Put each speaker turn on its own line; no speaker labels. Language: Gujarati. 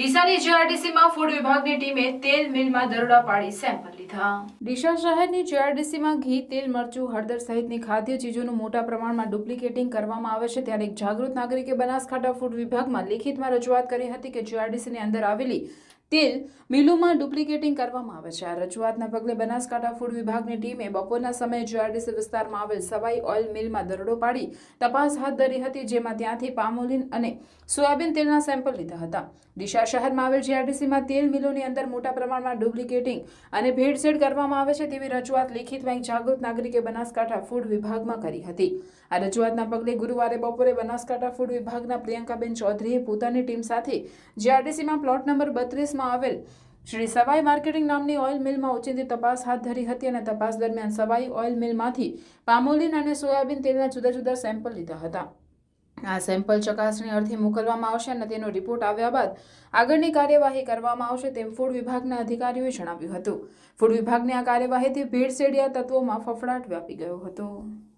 ડીસાની જીઆરડીસીમાં ફૂડ વિભાગની ટીમે તેલ મિલમાં દરોડા પાડી સેમ્પલ લીધા. ડીસા શહેરની જીઆરડીસીમાં ઘી, તેલ, મરચું, હળદર સહિતની ખાદ્ય ચીજોનું મોટા પ્રમાણમાં ડુપ્લિકેટિંગ કરવામાં આવે છે. ત્યારે એક જાગૃત નાગરિકે બનાસકાંઠા ફૂડ વિભાગમાં લેખિતમાં રજૂઆત કરી હતી કે જીઆરડીસીની અંદર આવેલી તેલ મિલોમાં ડુપ્લિકેટિંગ કરવામાં આવે છે. આ રજૂઆતના પગલે બનાસકાંઠા ફૂડ વિભાગની ટીમે બપોરના સમયે જીઆરડીસી વિસ્તારમાં આવેલ સવાઈ ઓઇલ મિલમાં દરોડો પાડી તપાસ હાથ ધરી હતી, જેમાં ત્યાંથી પામોલિન અને સોયાબીન તેલના સેમ્પલ લીધા હતા. ડીસા શહેરમાં આવેલ જીઆરડીસીમાં તેલ મિલોની અંદર મોટા પ્રમાણમાં ડુપ્લિકેટિંગ અને ભેળસેળ કરવામાં આવે છે તેવી રજૂઆત લેખિતમાં એક જાગૃત નાગરિકે બનાસકાંઠા ફૂડ વિભાગમાં કરી હતી. આ રજૂઆતના પગલે ગુરુવારે બપોરે બનાસકાંઠા ફૂડ વિભાગના પ્રિયંકાબેન ચૌધરીએ પોતાની ટીમ સાથે જીઆરડીસીમાં પ્લોટ નંબર બત્રીસમાં આવેલ. શ્રી સવાઈ માર્કેટિંગ નામની ઓઇલ મિલમાં ઓચિંતી તપાસ હાથ ધરી હતી અને તપાસ દરમિયાન સવાઈ ઓઇલ મિલમાંથી પામોલિન અને સોયાબીન તેલના જુદા જુદા સેમ્પલ લીધા હતા. આ સેમ્પલ ચકાસણી અર્થે મોકલવામાં આવશે અને તેનો રિપોર્ટ આવ્યા બાદ આગળની કાર્યવાહી કરવામાં આવશે તેમ ફૂડ વિભાગના અધિકારીઓએ જણાવ્યું હતું. ફૂડ વિભાગની આ કાર્યવાહીથી ભીડસેડિયા તત્વોમાં ફફડાટ વ્યાપી ગયો હતો.